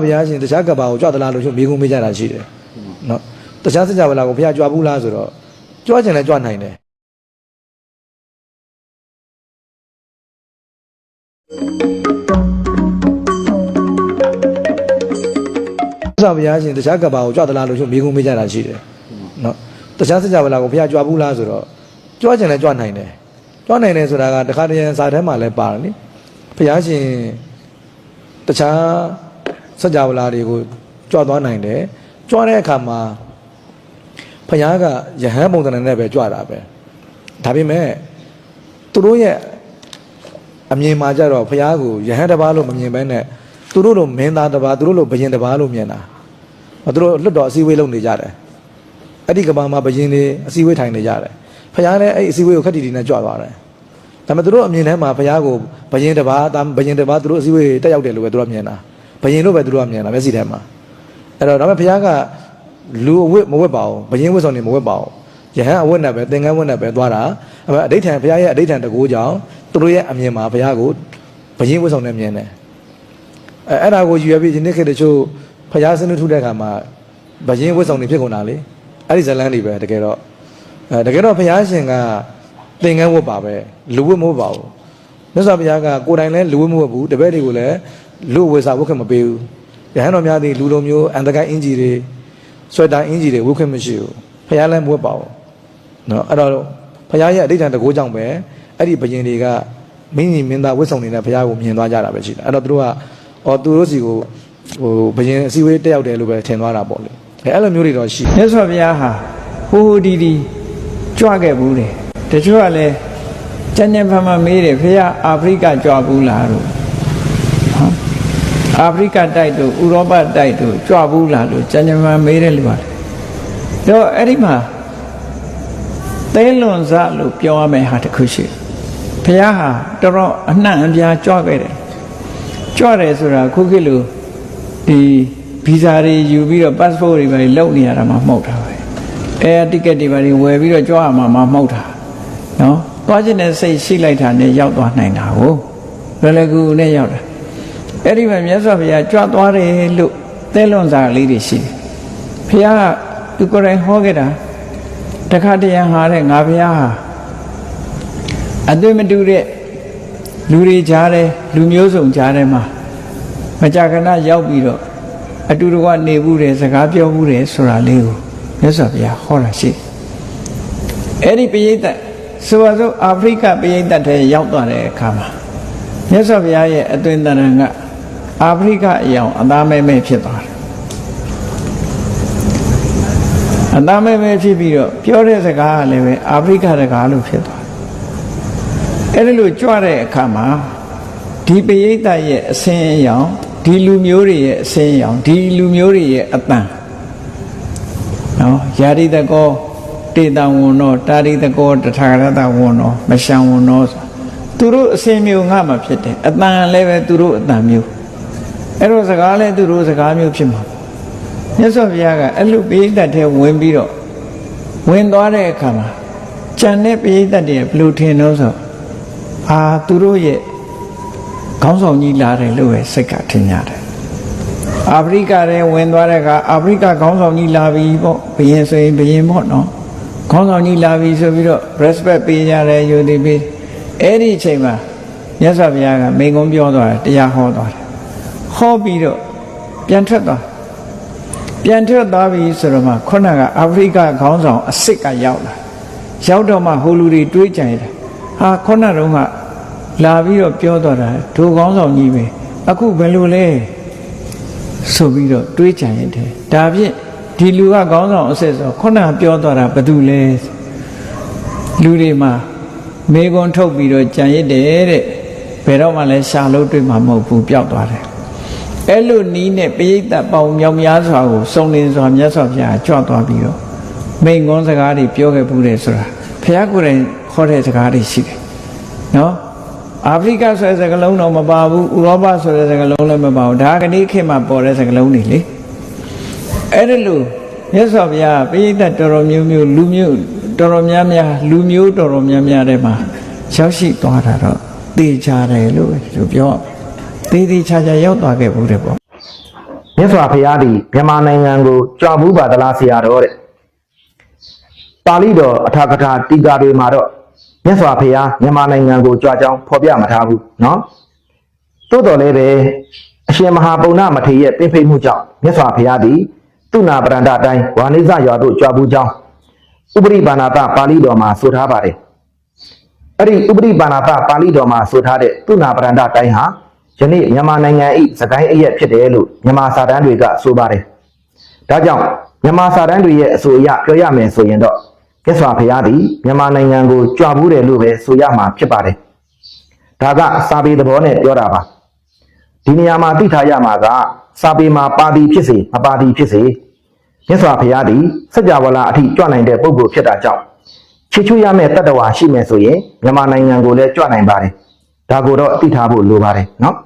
ဘုရားရှင်တခြားကပ္ပါကိုကြွသလားလို့ရှင်မိကုံးမေးကြတာရှိတယ်နော်တခြားစကြဝဠာကိုဘုရားကြွဘူးလားဆိုတော့ကြွချင်လဲကြွနိုင်တယ်ဆရာဘုရားရှင်တခြားကပ္ပါကိုကြွသလားလို့ရှင်မိကုံးမေးကြတာရှိတယ်နော်တခြားစကြဝဠာကိုဘုရားကြွဘူးလားဆိုတော့ကြွချင်လဲကြွနိုင်တယ်ကြွနိုင်တယ်ဆိုတာကတခါတည်းစာထဲမှာလည်းပါတယ်နိဘုရားရှင်တခြား စကြဝဠာတွေကိုကြွသွားနိုင်တယ်ကြွတဲ့အခါမှာဘုရားကယဟန်ပုံစံနဲ့ပဲကြွတာပဲဒါပေမဲ့သူတို့ရဲ့အမြင်မှာကြတော့ဘုရားကိုယဟန်တစ်ပါးလို့မမြင်ဘဲနဲ့သူတို့လိုမင်းသားတစ်ပါးသူတို့လိုဘယင်တစ်ပါးလို့မြင်တာသူတို့လွတ်တော်အစည်းအဝေးလုပ်နေကြတယ်အဲ့ဒီကဘာမှာဘယင်တွေအစည်းအဝေးထိုင်နေကြတယ်ဘုရားလည်းအဲ့ဒီအစည်းအဝေးကိုခက်တီတီနဲ့ကြွသွားတယ်ဒါပေမဲ့သူတို့အမြင်ထဲမှာဘုရားကိုဘယင်တစ်ပါးတာဘယင်တစ်ပါးသူတို့အစည်းအဝေးတက်ရောက်တယ်လို့ပဲသူတို့ကမြင်တာ ဘယင်လို့ပဲသူတို့ကမြင်တာမျက်စိထဲမှာအဲ့တော့ဒါပေမဲ့ဘုရားကလူအဝတ်မဝတ်ပါဘူးဘယင်ဝတ်ဆောင်နေမဝတ်ပါဘူးယဟန်အဝတ်နဲ့ပဲသင်္ကန်းဝတ်နဲ့ပဲသွားတာအဲ့မဲ့အဋိဌံဘုရားရဲ့အဋိဌံတကူကြောင့်သူတို့ရဲ့အမြင်မှာဘုရားကိုဘယင်ဝတ်ဆောင်နေမြင်တယ်အဲအဲ့ဒါကိုယူရပြီးဒီနေ့ခေတ်တချို့ဘုရားစနုထုတဲ့အခါမှာဘယင်ဝတ်ဆောင်နေဖြစ်ကုန်တာလေအဲ့ဒီဇလန်းတွေပဲတကယ်တော့အဲတကယ်တော့ဘုရားရှင်ကသင်္ကန်းဝတ်ပါပဲလူဝတ်မဟုတ်ပါဘူးမြတ်စွာဘုရားကကိုယ်တိုင်လည်းလူဝတ်မဟုတ်ဘူးတပည့်တွေကိုလည်း လူဝတ်စာဝတ်ခွင့်မပေးဘူးယဟန်တော်များသည်လူလိုမျိုးအန်တကိုင်းအင်ဂျီတွေဆွဲတာအင်ဂျီတွေဝတ်ခွင့်မရှိဘူးဘုရားလည်းမဝတ်ပါဘူးနော်အဲ့တော့ဘုရားရဲ့အဋ္ဌံတကိုးကြောင့်ပဲအဲ့ဒီဘယင်တွေကမင်းကြီးမင်းသားဝတ်ဆောင်နေတဲ့ဘုရားကိုမြင်သွားကြတာပဲရှိတယ်အဲ့တော့သူတို့ကအော်သူတို့စီကိုဟိုဘယင်အစည်းအဝေးတက်ရောက်တယ်လို့ပဲထင်သွားတာပေါ့လေအဲ့လိုမျိုးတွေတော့ရှိမြတ်စွာဘုရားဟာဟိုဟိုဒီဒီကြွခဲ့ဘူးတယ်တချို့ကလည်းကျန်ကျန်ဖန်ဖန်မေးတယ်ဖေဟာအာဖရိကကြွဘူးလားလို့ဟမ် အာဖရိကတိုက်တို့ဥရောပတိုက်တို့ကြွဘူးလားလို့ကျန်ကျန်ဖန်မေးတယ်လူပါတယ်တော့အဲ့ဒီမှာသဲလွန်စလို့ပြောရမယ့်ဟာတစ်ခုရှိဘုရားဟာတော်တော်အနှံ့အပြားကြွခဲ့တယ်ကြွတယ်ဆိုတာခုခေတ်လိုဒီဗီဇာတွေယူပြီးတော့ passport တွေပဲလုပ်နေရတာမှမဟုတ်တာပဲအဲတိကက်တွေပဲဝယ်ပြီးတော့ကြွရမှာမှမဟုတ်တာနော်သွားခြင်းနဲ့စိတ်ရှိလိုက်တာနဲ့ရောက်သွားနိုင်တာကိုလွယ်လွယ်ကူကူနဲ့ရောက်တာ အဲ့ဒီမှာမြတ်စွာဘုရားကြွသွားတယ်လို့သဲလွန်စာလေးတွေရှိတယ်ဘုရားကသူကိုယ်တိုင်ဟောခဲ့တာတခါတရံဟာတဲ့ငါဘုရားဟာအသွေးမတူတဲ့လူတွေကြားတယ်လူမျိုးစုံကြားတယ်မှာမကြာခဏရောက်ပြီးတော့အတူတကွနေဘူးတယ်စကားပြောဘူးတယ်ဆိုတာလေးကိုမြတ်စွာဘုရားဟောတာရှိတယ်အဲ့ဒီပရိသတ်ဆိုပါစို့အာဖရိကပရိသတ်ထဲရောက်သွားတဲ့အခါမှာမြတ်စွာဘုရားရဲ့အသွင်တရံက အာဖရိကအယောင်အသားမဲမဲဖြစ်သွားတယ်အသားမဲမဲဖြစ်ပြီးတော့ပြောတဲ့စကားကလည်းပဲအာဖရိကစကားလို့ဖြစ်သွားတယ်အဲ့ဒီလိုကြွတဲ့အခါမှာဒီပရိသတ်ရဲ့အစင်းအယောင်ဒီလူမျိုးတွေရဲ့အစင်းအယောင်ဒီလူမျိုးတွေရဲ့အတန်နော်ယာရိတကောတေတံဝဏ္ဏတာရိတကောတထာဂရတဝဏ္ဏမရှံဝဏ္ဏဆိုသူတို့အစင်းမျိုးငါမှဖြစ်တယ်အတန်လည်းပဲသူတို့အတန်မျိုး အဲ့တော့စကားလည်းသူတို့စကားမျိုးဖြစ်မှာမြတ်စွာဘုရားကအဲ့လိုပိဋကတ်ထဲဝင်ပြီးတော့ဝင်သွားတဲ့အခါမှာကြံတဲ့ပိဋကတ်တွေဘယ်လိုထင်တော့ဆိုအာသူတို့ရဲ့ခေါင်းဆောင်ကြီးလာတယ်လို့ပဲစိတ်ကထင်ကြတယ်အာဖရိကထဲဝင်သွားတဲ့အခါအာဖရိကခေါင်းဆောင်ကြီးလာပြီပေါ့ဘယင်ဆိုရင်ဘယင်ပေါ့နော်ခေါင်းဆောင်ကြီးလာပြီဆိုပြီးတော့ respect ပေးကြတယ်ယူသည်ပေးအဲ့ဒီအချိန်မှာမြတ်စွာဘုရားကမိန်ကုန်းပြောသွားတယ်တရားဟောသွားတယ် ဟောပြီးတော့ပြန်ထွက်သွားပြန်ထွက်သွားပြီဆိုတော့မှခုနကအာဖရိကခေါင်းဆောင်အစ်စ်ကရောက်လာရောက်တော့မှဟိုလူတွေတွေးကြတယ်ဟာခုနတုန်းကလာပြီးတော့ပြောတော့တာဒိုကောင်းဆောင်ကြီးပဲအခုဘယ်လိုလဲဆိုပြီးတော့တွေးကြရင်တယ်ဒါဖြင့်ဒီလူကကောင်းဆောင်အစစ်ဆိုခုနပြောတော့တာဘာတူလဲလူတွေမှာမေကွန်ထုတ်ပြီးတော့ကြံရစ်တယ်တဲ့ဘယ်တော့မှလည်းရှာလို့တွေ့မှာမဟုတ်ဘူးပျောက်သွားတယ် အဲ့လိုနီးနဲ့ပိဋကပေါင်းမြောင်များစွာကိုစုံလင်စွာမြတ်စွာဘုရားကြွသွားပြီးတော့မိန်ကွန်းစကားတွေပြောခဲ့ဘူးတယ်ဆိုတာဘုရားကိုယ်တိုင်ခေါ်တဲ့စကားတွေရှိတယ်နော်အာဖရိကဆိုတဲ့စကားလုံးတော့မပါဘူးဥရောပဆိုတဲ့စကားလုံးလည်းမပါဘူးဒါကနေ့ခေတ်မှာပေါ်တဲ့စကားလုံးတွေလေအဲ့ဒါလို့မြတ်စွာဘုရားပိဋကတော်တော်မျိုးမျိုးလူမျိုးတော်တော်များများလူမျိုးတော်တော်များများတဲ့မှာရောက်ရှိသွားတာတော့သိကြတယ်လို့ပဲ သူပြောသေးသေးချာချာရောက်သွားခဲ့ဘူးတဲ့ပေါ့ မြတ်စွာဘုရားသည်မြန်မာနိုင်ငံကိုကြွားဘူးပါသလားဆရာတော်တဲ့ပါဠိတော်အထာကထာတီကာတွေမှာတော့မြတ်စွာဘုရားမြန်မာနိုင်ငံကိုကြွားကြောင်းဖော်ပြမထားဘူးเนาะသို့တော်လည်းပဲအရှင်မဟာပုံနာမထေရရဲ့ပြိဖိတ်မှုကြောင့်မြတ်စွာဘုရားသည်သူနာပရန္တအတိုင်းဝါနိဇရွာသို့ကြွားဘူးကြောင်းဥပရိပါဏာတပါဠိတော်မှာဆိုထားပါတယ်အဲ့ဒီဥပရိပါဏာတပါဠိတော်မှာဆိုထားတဲ့သူနာပရန္တအတိုင်းဟာ ယနေ့မြန်မာနိုင်ငံ၏စကိုင်းအရက်ဖြစ်တယ်လို့မြန်မာစာတမ်းတွေကဆိုပါတယ်ဒါကြောင့်မြန်မာစာတမ်းတွေရဲ့အဆိုအရပြောရမယ်ဆိုရင်တော့မြတ်စွာဘုရားသည်မြန်မာနိုင်ငံကိုကြွားဘူးတယ်လို့ပဲဆိုရမှာဖြစ်ပါတယ်ဒါကစာပေသဘောနဲ့ပြောတာပါဒီနေရာမှာသိထားရမှာကစာပေမှာပါတီဖြစ်စေမပါတီဖြစ်စေမြတ်စွာဘုရားသည်စัจ java လာအထိကြွနိုင်တဲ့ပုဂ္ဂိုလ်ဖြစ်တာကြောင့်ချီချူရမယ့်တတ္တဝါရှိမယ်ဆိုရင်မြန်မာနိုင်ငံကိုလည်းကြွနိုင်ပါတယ် ဒါကိုတော့သိထားဖို့လိုပါတယ်နော်